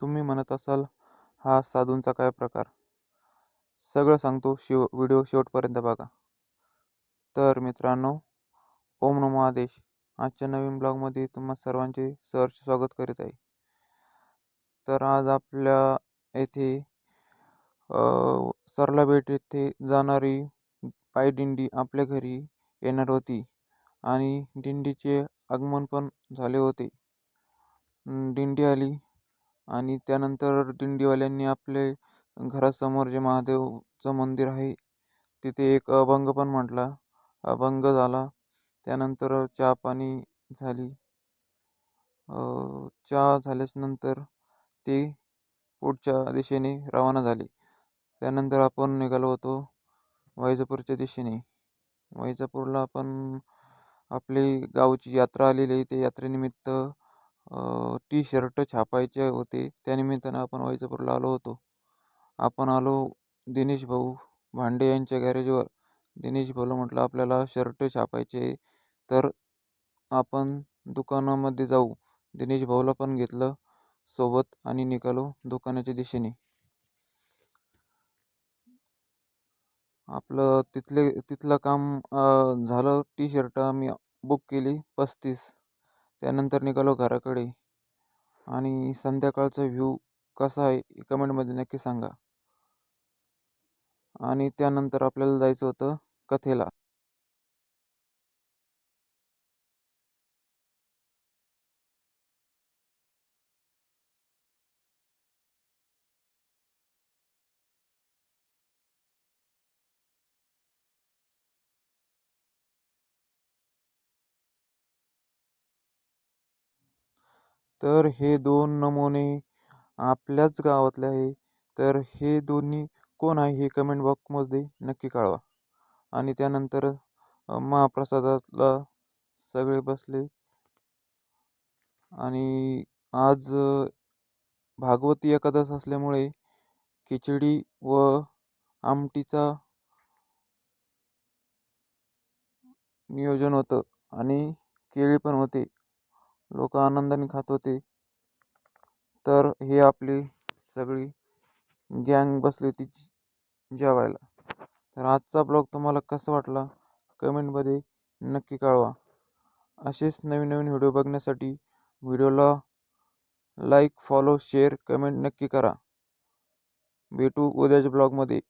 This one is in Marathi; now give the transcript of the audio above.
तुम्ही म्हणत असाल हा साधूंचा काय प्रकार? सगळं सांगतो शिव व्हिडिओ शेवटपर्यंत बघा. तर मित्रांनो ओम नमो आदेश. आजच्या नवीन ब्लॉगमध्ये तुम्हा सर्वांचे सहर्ष स्वागत करीत आहे. तर आज आपल्या येथे सरला बेट येथे जाणारी पायदिंडी आपल्या घरी येणार होती आणि दिंडीचे आगमन पण झाले होते. दिंडी आली. आणि त्यानंतर दिंडीवाल्यांनी आपले घरासमोर जे महादेवचं मंदिर आहे तिथे एक अभंग पण म्हटला. अभंग झाला. त्यानंतर चहा पाणी झाली. चहा झाल्याच्यानंतर ते पुढच्या दिशेने रवाना झाले. त्यानंतर आपण निघालो होतो वैजापूरच्या दिशेने. वैजापूरला आपण आपली गावची यात्रा आलेली आहे. त्या यात्रेनिमित्त टी शर्ट छापायचे होते. त्यानिमित्तानं आपण वैजापूरला आलो होतो. आपण आलो दिनेश भाऊ भांडे यांच्या गॅरेजवर. दिनेश भाऊला म्हटलं आपल्याला शर्ट छापायचे तर आपण दुकानामध्ये जाऊ. दिनेश भाऊला पण घेतलं सोबत आणि निघालो दुकानाच्या दिशेने. आपलं तिथले तिथलं काम झालं. टी शर्ट आम्ही बुक केली पस्तीस. त्यानंतर निघालो घराकडे. आणि संध्याकाळचा व्ह्यू कसा आहे कमेंटमध्ये नक्की सांगा. आणि त्यानंतर आपल्याला जायचं होतं कथेला. तर हे दोन नमुने आपल्याच गावातले आहे. तर हे दोन्ही कोण आहे हे कमेंट बॉक्समध्ये नक्की कळवा. आणि त्यानंतर महाप्रसादाला सगळे बसले. आणि आज भागवती एकादश असल्यामुळे खिचडी व आमटीचा नियोजन होतं. आणि केळी पण होते. लोक आनंदाने खात होते. तर हे आपली सगळी गँग बसली होती जेवायला. तर आजचा ब्लॉग तुम्हाला कसा वाटला? कमेंटमध्ये नक्की कळवा. असेच नवीन नवीन व्हिडिओ बघण्यासाठी व्हिडिओला लाईक फॉलो शेअर कमेंट नक्की करा. भेटू उद्याच्या ब्लॉगमध्ये